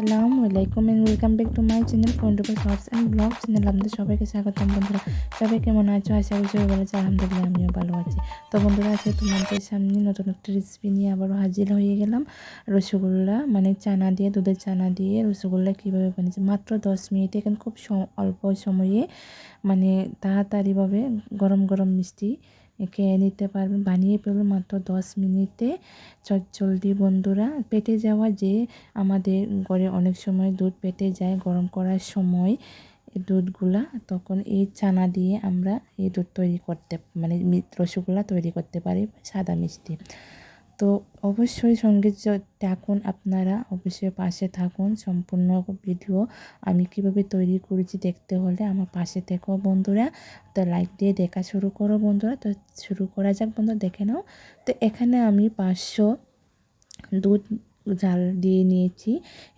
আসসালামু আলাইকুম and welcome back to my channel ফোনটুকু shorts and blog channel আপনাদের সবাইকে স্বাগতম বন্ধুরা। সবাই কেমন আছো? আশা করি সবাই ভালো আছে। আলহামদুলিল্লাহ, আমিও ভালো আছি। তো বন্ধুরা, আজকে তোমাদের সামনে নতুন একটা রেসিপি নিয়ে আবারও হাজির হয়ে গেলাম। রসগোল্লা মানে চানা দিয়ে, দুধের চানা দিয়ে রসগোল্লা কীভাবে বানিয়েছে? মাত্র দশ মিনিটে, এখানে খুব অল্প সময়ে মানে তাড়াতাড়িভাবে গরম গরম মিষ্টি খেয়ে নিতে পারবেন। বানিয়ে ফেলবেন মাত্র দশ মিনিটে। চটজলদি বন্ধুরা, পেটে যাওয়া যে আমাদের ঘরে অনেক সময় দুধ পেটে যায় গরম করার সময় দুধগুলা, তখন এই চানা দিয়ে আমরা এই দুধ তৈরি করতে মানে রসগোল্লা তৈরি করতে পারি, সাদা মিষ্টি। তো অবশ্যই সংগীত থাকুন আপনারা, অবশ্যই পাশে থাকুন। সম্পূর্ণ ভিডিও আমি কীভাবে তৈরি করেছি দেখতে হলে আমার পাশে থেকো বন্ধুরা। তো লাইক দিয়ে দেখা শুরু করো বন্ধুরা। তো শুরু করা যাক বন্ধুরা, দেখে নাও। তো এখানে আমি পাঁচশো দুধ জাল দিয়ে নিয়েছি।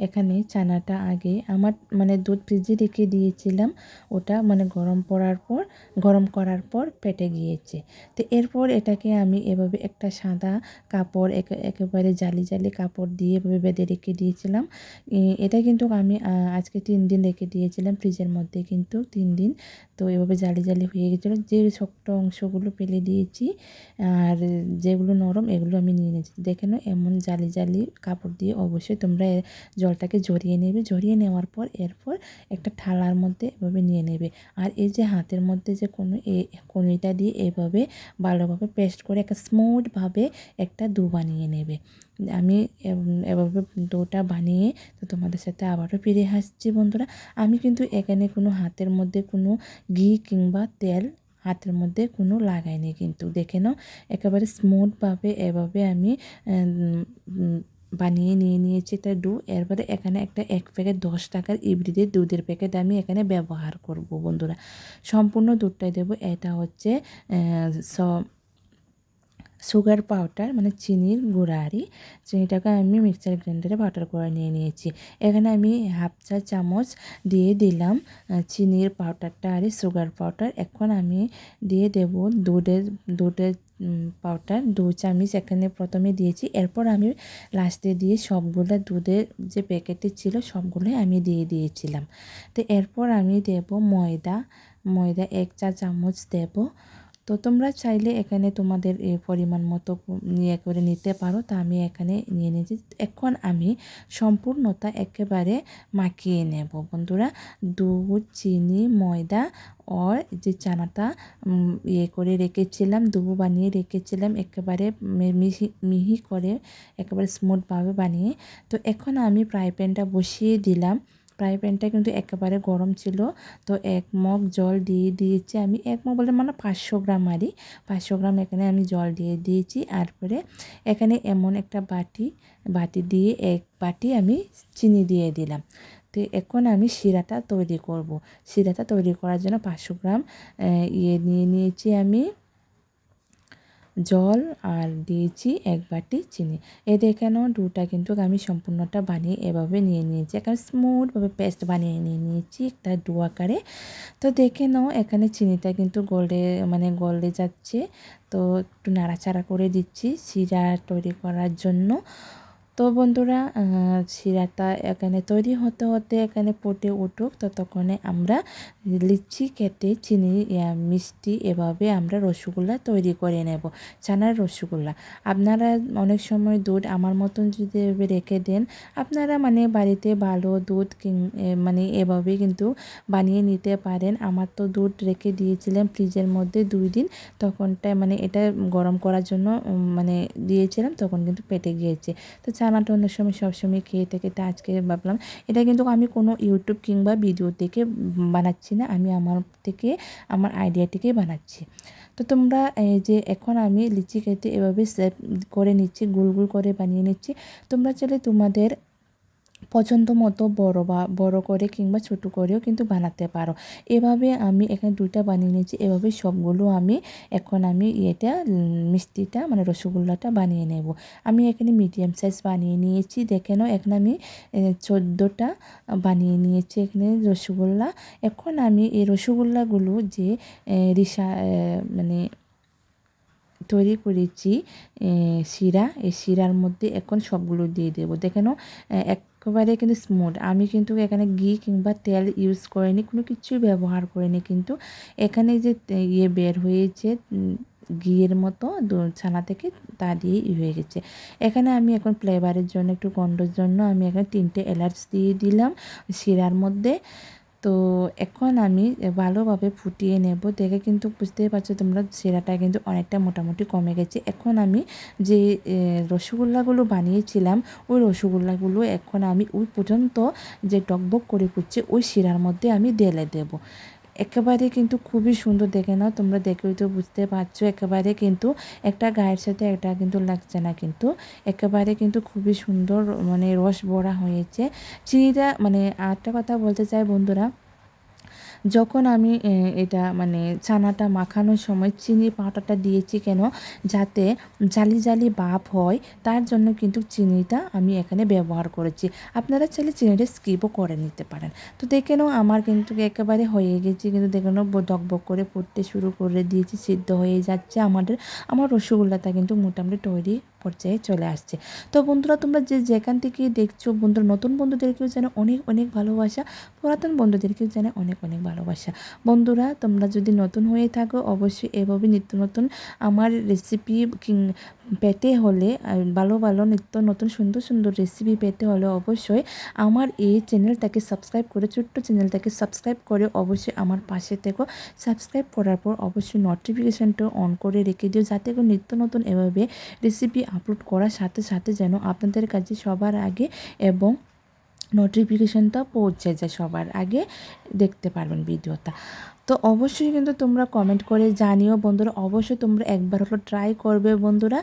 এখানে চানাটা আগে আমার মানে দুধ ফ্রিজে রেখে দিয়েছিলাম। ওটা মানে গরম পড়ার পর, গরম করার পর পেটে গিয়েছে। তো এরপর এটাকে আমি এভাবে একটা সাদা কাপড় একেবারে জালি জালি কাপড় দিয়ে এভাবে বেঁধে রেখে দিয়েছিলাম। এটা কিন্তু আমি আজকে তিন দিন রেখে দিয়েছিলাম ফ্রিজের মধ্যে কিন্তু তিন দিন। তো এভাবে জালি জালি হয়ে গেছিল যে শক্ত অংশগুলো ফেলে দিয়েছি, আর যেগুলো নরম এগুলো আমি নিয়ে নিয়েছি। দেখে নাও, এমন জালি জালি কাপড় দিয়ে অবশ্যই তোমরা জলটাকে জড়িয়ে নেবে। জড়িয়ে নেওয়ার পর এরপর একটা থালার মধ্যে এভাবে নিয়ে নেবে। আর এই যে হাতের মধ্যে যে কোনো কনিটা দিয়ে এভাবে ভালোভাবে পেস্ট করে একটা স্মুথভাবে একটা দু বানিয়ে নেবে। আমি এভাবে ডোটা বানিয়ে তো তোমাদের সাথে আবারও ফিরে আসছি বন্ধুরা। আমি কিন্তু এখানে কোনো হাতের মধ্যে কোনো ঘি কিংবা তেল হাতের মধ্যে কোনো লাগাইনি কিন্তু। দেখে নাও, একেবারে স্মুথভাবে এভাবে আমি বানিয়ে নিয়ে নিয়েছি এটা ডু এরপরে এখানে একটা এক প্যাকেট দশ টাকার ইবরিদের দুধের প্যাকেট আমি এখানে ব্যবহার করব, বন্ধুরা। সম্পূর্ণ দুধটাই দেবো, এটা হচ্ছে স, সুগার পাউডার মানে চিনির গুঁড়া আরই চিনিটাকে আমি মিক্সার গ্রাইন্ডারে পাউডার করে নিয়ে নিয়েছি। এখানে আমি হাফ চা চামচ দিয়ে দিলাম চিনির পাউডারটা আর, সুগার পাউডার। এখন আমি দিয়ে দেব দুধের দুধের পাউডার দু চামচ এখানে প্রথমে দিয়েছি। এরপর আমি লাস্টে দিয়ে সবগুলো দুধের যে প্যাকেটে ছিল সবগুলোই আমি দিয়ে দিয়েছিলাম। তো এরপর আমি দেব ময়দা। ময়দা এক চা চামচ দেব। তো তোমরা চাইলে এখানে তোমাদের পরিমাণ মতো নিয়ে করে নিতে পারো। তা আমি এখানে নিয়ে নিয়েছি। এখন আমি সম্পূর্ণতা একেবারে মাখিয়ে নেব। বন্ধুরা, দুধ, চিনি, ময়দা আর যে চানাটা ইয়ে করে রেখেছিলাম, দুবু বানিয়ে রেখেছিলাম, একেবারে মিহি মিহি করে, একেবারে স্মুথভাবে বানিয়ে। তো এখন আমি ফ্রাই প্যানটা বসিয়ে দিলাম। ফ্রাই প্যানটা কিন্তু একেবারে গরম ছিল। তো এক মগ জল দিয়ে দিয়েছি আমি। এক মগ বলতে মানে পাঁচশো গ্রাম আরই। পাঁচশো গ্রাম এখানে আমি জল দিয়ে দিয়েছি। তারপরে এখানে এমন একটা বাটি বাটি দিয়ে এক বাটি আমি চিনি দিয়ে দিলাম। তো এখন আমি শিরাটা তৈরি করব। শিরাটা তৈরি করার জন্য পাঁচশো গ্রাম ইয়ে নিয়ে নিয়েছি আমি। জল আর দিয়েছি এক বাটি চিনি। এ দেখে নাও ডুটা কিন্তু আমি সম্পূর্ণটা বানিয়ে এভাবে নিয়ে নিয়েছি। এখানে স্মুথভাবে পেস্ট বানিয়ে নিয়ে নিয়েছি একটা ডু আকারে। তো দেখে নাও, এখানে চিনিটা কিন্তু গলে মানে গলে যাচ্ছে। তো একটু নাড়াচাড়া করে দিচ্ছি শিরা তৈরি করার জন্য। তো বন্ধুরা শিরাটা এখানে তৈরি হতে হতে এখানে পটে উঠুক, ততক্ষণে আমরা লিচি কেটে চিনি মিষ্টি এভাবে আমরা রসগোল্লা তৈরি করে নেব ছানার রসগোল্লা। আপনারা অনেক সময় দুধ আমার মতন যদি রেখে দেন, আপনারা মানে বাড়িতে ভালো দুধ মানে এভাবে কিন্তু বানিয়ে নিতে পারেন। আমার তো দুধ রেখে দিয়েছিলাম ফ্রিজের মধ্যে দুই দিন তখনটা মানে এটা গরম করার জন্য মানে দিয়েছিলাম, তখন কিন্তু পেটে গিয়েছে। তো চানাটা অন্য সময় সবসময় খেয়ে থেকে তা আজকে ভাবলাম, এটা কিন্তু আমি কোনো ইউটিউব কিংবা ভিডিও থেকে বানাচ্ছি না, আমি আমার থেকে, আমার আইডিয়া থেকেই বানাচ্ছি। তো তোমরা, এই যে এখন আমি লিচি কেটে এভাবে সেভ করে নিচ্ছি, গোল গোল করে বানিয়ে নিচ্ছি, তোমরা চাইলে তোমাদের পছন্দ মতো বড় বা বড় করে কিংবা ছোট করেও কিন্তু বানাতে পারো। এভাবে আমি এখানে দুইটা বানিয়ে নিয়েছি। এভাবে সবগুলো আমি এখন আমি এটা মিষ্টিটা মানে রসগোল্লাটা বানিয়ে নেব। আমি এখানে মিডিয়াম সাইজ বানিয়ে নিয়েছি। দেখে নাও, এখানে আমি চোদ্দোটা বানিয়ে নিয়েছি এখানে রসগোল্লা। এখন আমি এই রসগোল্লাগুলো যে রিসা মানে তৈরি করেছি শিরা। এই শিরার মধ্যে এখন সবগুলো দিয়ে দেবো। দেখে নাও একেবারে কিন্তু স্মুথ আমি কিন্তু এখানে ঘি কিংবা তেল ইউজ করিনি, কোনো কিছুই ব্যবহার করিনি কিন্তু এখানে যে ইয়ে বের হয়েছে ঘিয়ের মতো ছানা থেকে তা দিয়ে হয়ে গেছে। এখানে আমি এখন ফ্লেভারের জন্য, একটু গন্ধর জন্য আমি এখানে তিনটে এলাচ দিয়ে দিলাম। শিরার মধ্যে তো এখন আমি ভালোভাবে ফুটিয়ে নেব। দেখে কিন্তু বুঝতেই পারছ তোমরা শিরাটা কিন্তু অনেকটা মোটামুটি কমে গেছে। এখন আমি যে রসগোল্লাগুলো বানিয়েছিলাম, ওই রসগোল্লাগুলো এখন আমি ওই পর্যন্ত যে টকবক করে ফুটছে ওই শিরার মধ্যে আমি ঢেলে দেবো। একেবারে কিন্তু খুবই সুন্দর দেখে না তোমরা দেখেই তো বুঝতে পারছ, একেবারে কিন্তু একটা গায়ের সাথে একটা কিন্তু লাগছে না কিন্তু। একেবারে কিন্তু খুবই সুন্দর মানে রস বড়া হয়েছে। চিনিটা মানে আরেকটা কথা বলতে চাই বন্ধুরা যখন আমি এটা মানে ছানাটা মাখানোর সময় চিনি পাউডারটা দিয়েছি কেন? যাতে জালি জালি ভাব হয়, তার জন্য কিন্তু চিনিটা আমি এখানে ব্যবহার করেছি। আপনারা চাইলে চিনিটা স্কিপও করে নিতে পারেন। তো দেখে নাও, আমার কিন্তু একেবারে হয়ে গেছে। কিন্তু দেখে নাও দকবক করে ফুটতে শুরু করে দিয়েছি, সিদ্ধ হয়ে যাচ্ছে আমাদের। আমার রসগোল্লাটা কিন্তু মোটামুটি তৈরি পর্যায়ে চলে আসছে। তো বন্ধুরা, তোমরা যে যেখান থেকে দেখছ, বন্ধুরা, নতুন বন্ধুদেরকেও যেন অনেক অনেক ভালোবাসা, পুরাতন বন্ধুদেরকেও জানে অনেক অনেক ভালোবাসা। বন্ধুরা, তোমরা যদি নতুন হয়ে থাকো, অবশ্যই এভাবে নিত্য নতুন আমার রেসিপি পেতে হলে ভালো ভালো নিত্য নতুন, সুন্দর সুন্দর রেসিপি পেতে হলে অবশ্যই আমার এই চ্যানেলটাকে সাবস্ক্রাইব করে, ছোট্ট চ্যানেলটাকে সাবস্ক্রাইব করে অবশ্যই আমার পাশে থেকো। সাবস্ক্রাইব করার পর অবশ্যই নোটিফিকেশানটা অন করে রেখে দিও, যাতে করে নিত্য নতুন এভাবে রেসিপি আপলোড করার সাথে সাথে যেন আপনাদের কাছে সবার আগে এবং নোটিফিকেশানটা পৌঁছে যায় সবার আগে, দেখতে পারবেন ভিডিওটা। তো অবশ্যই কিন্তু তোমরা কমেন্ট করে জানিও বন্ধুরা। অবশ্যই তোমরা একবার হলো ট্রাই করবে বন্ধুরা।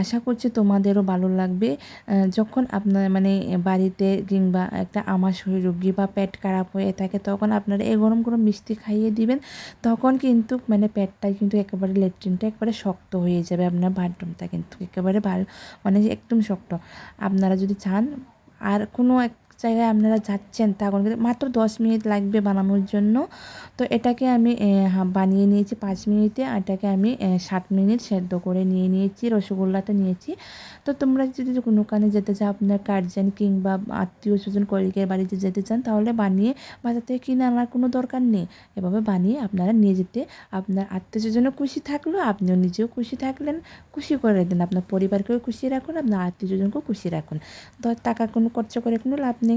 আশা করছি তোমাদেরও ভালো লাগবে। যখন আপনার মানে বাড়িতে কিংবা একটা আমাশয় রোগী বা পেট খারাপ হয়ে থাকে, তখন আপনারা এই গরম গরম মিষ্টি খাইয়ে দিবেন। তখন কিন্তু মানে পেটটা কিন্তু একেবারে লেট্রিনটা একেবারে শক্ত হয়ে যাবে, আপনার বাথরুমটা কিন্তু একেবারে ভালো মানে একদম শক্ত। আপনারা যদি চান, আর কোনো এক জায়গায় আপনারা যাচ্ছেন তখন কিন্তু মাত্র দশ মিনিট লাগবে বানানোর জন্য। তো এটাকে আমি বানিয়ে নিয়েছি পাঁচ মিনিটে আর এটাকে আমি সাত মিনিট সেদ্ধ করে নিয়ে নিয়েছি, রসগোল্লাটা নিয়েছি। তো তোমরা যদি কোনো ওখানে যেতে চাও, আপনার গার্জেন কিংবা আত্মীয় স্বজন, কলিগের বাড়িতে যেতে চান, তাহলে বানিয়ে বাজার থেকে কিনে আনার কোনো দরকার নেই। এভাবে বানিয়ে আপনারা নিয়ে যেতে, আপনার আত্মীয় স্বজনও খুশি থাকল, আপনিও নিজেও খুশি থাকলেন, খুশি করে দিন। আপনার পরিবারকেও খুশি রাখুন, আপনার আত্মীয় স্বজনকেও খুশি রাখুন। তো টাকা কোনো খরচা করে কোনো লাভ নেই।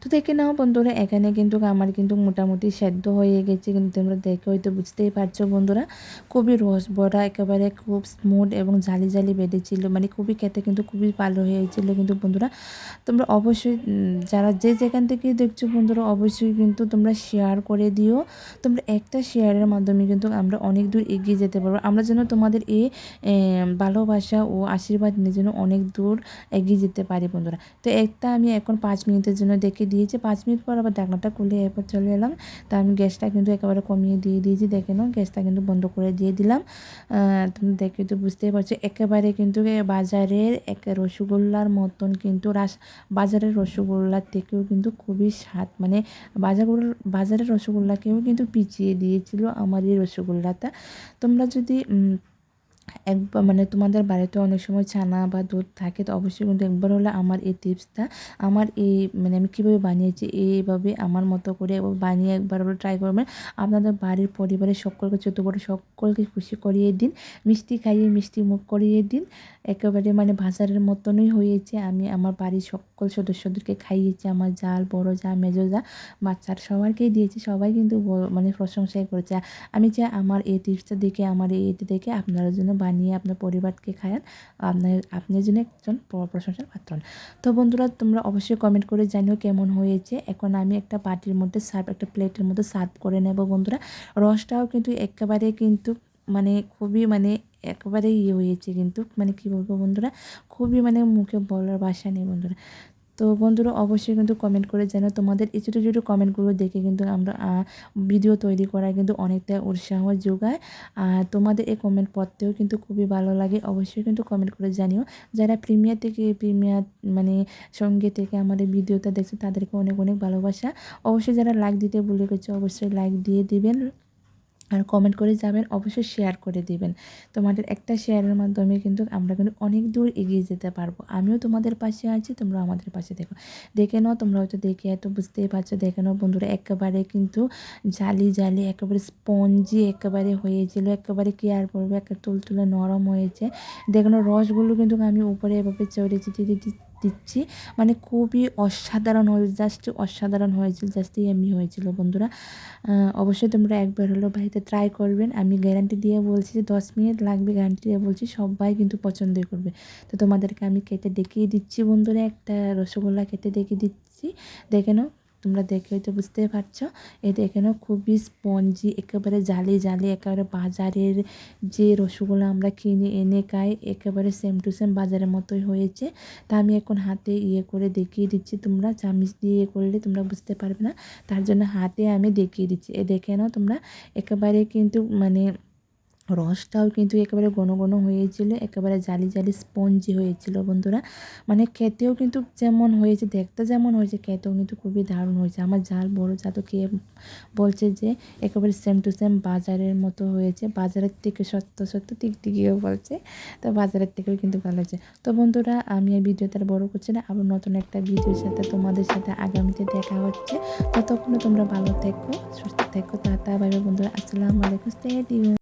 তো দেখে নাও বন্ধুরা, এখানে কিন্তু আমার কিন্তু মোটামুটি সেদ্ধ হয়ে গেছে, কিন্তু তোমরা দেখে হয়তো বুঝতেই পারছ বন্ধুরা। খুবই রস ভরা, একেবারে খুব স্মুথ এবং জালি জালি বেঁধেছিল মানে খুবই খেতে কিন্তু খুবই ভালো হয়েছিল কিন্তু বন্ধুরা। তোমরা অবশ্যই যারা যে যেখান থেকে দেখছ বন্ধুরা, অবশ্যই কিন্তু তোমরা শেয়ার করে দিও। তোমরা একটা শেয়ারের মাধ্যমে কিন্তু আমরা অনেক দূর এগিয়ে যেতে পারব। আমরা যেন তোমাদের এই ভালোবাসা ও আশীর্বাদ নিয়ে যেন অনেক দূর এগিয়ে যেতে পারি বন্ধুরা। তো একটা আমি এখন পাঁচ মিনিটের জন্য দেখে দিয়েছি। পাঁচ মিনিট পর আবার ঢাকনাটা খুলে এরপর চলে এলাম। তা আমি গ্যাসটা কিন্তু একেবারে কমিয়ে দিয়ে দিয়েছি, দেখে নাও। গ্যাসটা কিন্তু বন্ধ করে দিয়ে দিলাম। তুমি দেখে তো বুঝতেই পারছ, একেবারে কিন্তু বাজারের এক রসগোল্লার মতন কিন্তু রাস, বাজারের রসগোল্লার থেকেও কিন্তু খুবই স্বাদ। মানে বাজার বাজারের রসগোল্লাকেও কিন্তু পিছিয়ে দিয়েছিল আমার এই রসগোল্লাটা। তোমরা যদি একবার মানে তোমাদের বাড়িতে অনেক সময় ছানা বা দুধ থাকে, তো অবশ্যই কিন্তু একবার হলে আমার এই টিপসটা, আমার এই মানে আমি কীভাবে বানিয়েছি, এইভাবে আমার মতো করে বানিয়ে একবার হলে ট্রাই করবেন। আপনাদের বাড়ির পরিবারের সকলকে, ছোটো বড়ো সকলকে খুশি করিয়ে দিন, মিষ্টি খাইয়ে মিষ্টি মুখ করিয়ে দিন, একেবারে মানে বাজারের মতনই হয়েছে। আমি আমার বাড়ির সকল সদস্যদেরকে খাইয়েছি, আমার জাল বড় যা মেজো যা, বাচ্চার সবাইকেই দিয়েছি, সবাই কিন্তু মানে প্রশংসাই করেছে। আমি চাই আমার এই টিপসটা দেখে, আমার এই দেখে আপনারা জন্য বানিয়ে আপনার পরিবারকে খায়ান আপনার আপনার জন্য একজন প্র- প্রশংসার পাত্র। তো বন্ধুরা, তোমরা অবশ্যই কমেন্ট করে জানিও কেমন হয়েছে। এখন আমি একটা বাটির মধ্যে সার্ভ একটা প্লেটের মধ্যে সার্ভ করে নেব বন্ধুরা। রসটাও কিন্তু একেবারে কিন্তু মানে খুবই মানে একেবারে ইয়ে হয়েছে কিন্তু। মানে কী বলব বন্ধুরা? খুবই মানে মুখে বলার ভাষা নেই বন্ধুরা। তো বন্ধুরা অবশ্যই কিন্তু কমেন্ট করে জানো তোমাদের এই ছোটো ছোটো কমেন্টগুলো দেখে কিন্তু আমরা ভিডিও তৈরি করার কিন্তু অনেকটা উৎসাহ যোগায়। আর তোমাদের এই কমেন্ট পড়তেও কিন্তু খুবই ভালো লাগে, অবশ্যই কিন্তু কমেন্ট করে জানিও। যারা প্রিমিয়ার থেকে, প্রিমিয়ার মানে সঙ্গে থেকে আমাদের ভিডিওটা দেখছে, তাদেরকে অনেক অনেক ভালোবাসা। অবশ্যই যারা লাইক দিতে ভুলে গেছে, অবশ্যই লাইক দিয়ে দিবেন। আর কমেন্ট করে যাবেন, অবশ্যই শেয়ার করে দিবেন। তোমাদের একটা শেয়ারের মাধ্যমে কিন্তু আমরা কিন্তু অনেক দূর এগিয়ে যেতে পারব। আমিও তোমাদের পাশে আছি তোমরা আমাদের পাশে দেখো দেখে নাও, তোমরা হয়তো দেখে এত বুঝতেই পারছ। দেখে নাও বন্ধুরা, একেবারে কিন্তু জালি জালি, একেবারে স্পঞ্জি একেবারে হয়েছিল একেবারে কি আর বলব? একে তুলতুলে নরম হয়েছে। দেখে নাও, রসগুলো কিন্তু আমি উপরে এভাবে চড়েছি দিদি মানে খুবই অসাধারণ হয়েছে জাস্ট অসাধারণ হয়েছিল জাস্ট এমনি হয়েছিল বন্ধুরা। অবশ্যই তোমরা একবার হলো বাড়িতে ট্রাই করবেন। আমি গ্যারান্টি দিয়ে বলছি যে দশ মিনিট লাগবে গ্যারান্টি দিয়ে বলছি সবাই কিন্তু পছন্দই করবে। তো তোমাদেরকে আমি কেটে দেখিয়ে দিচ্ছি বন্ধুরা, একটা রসগোল্লা কেটে দেখিয়ে দিচ্ছি। দেখে নাও। তোমরা দেখে হয়তো বুঝতে পারছ। এই দেখে নাও খুবই স্পঞ্জি একেবারে জালি জালি, একেবারে বাজারের যে রসগোল্লা আমরা কিনে, এনে খাই, একেবারে সেম টু সেম বাজারের মতোই হয়েছে। তা আমি এখন হাতে ইয়ে করে দেখিয়ে দিচ্ছি তোমরা, চামিচ দিয়ে করলে তোমরা বুঝতে পারবে না। তার জন্য হাতে আমি দেখিয়ে দিচ্ছি। এ দেখে নাও তোমরা, একেবারে কিন্তু মানে রসটাও কিন্তু একেবারে ঘন ঘন হয়েছিল, একেবারে জালি জালি স্পঞ্জি হয়েছিল বন্ধুরা। মানে খেতেও কিন্তু যেমন হয়েছে, দেখতে যেমন হয়েছে, খেতেও কিন্তু খুবই দারুণ হয়েছে। আমার জাল, বড় জাতো খেয়ে বলছে যে একেবারে সেম টু সেম বাজারের মতো হয়েছে। বাজারের থেকে সত্য সত্য টিকটিকিও বলছে, তো বাজারের থেকেও কিন্তু ভালো হয়েছে। তো বন্ধুরা, আমি এই ভিডিওটা আর বড় করছি না, আবার নতুন একটা ভিডিওর সাথে তোমাদের সাথে আগামীতে দেখা হচ্ছে। ততক্ষণ তোমরা ভালো থেকো, সুস্থ থেকো, টাটা বাইবে বন্ধুরা, আসসালামু আলাইকুম স্টে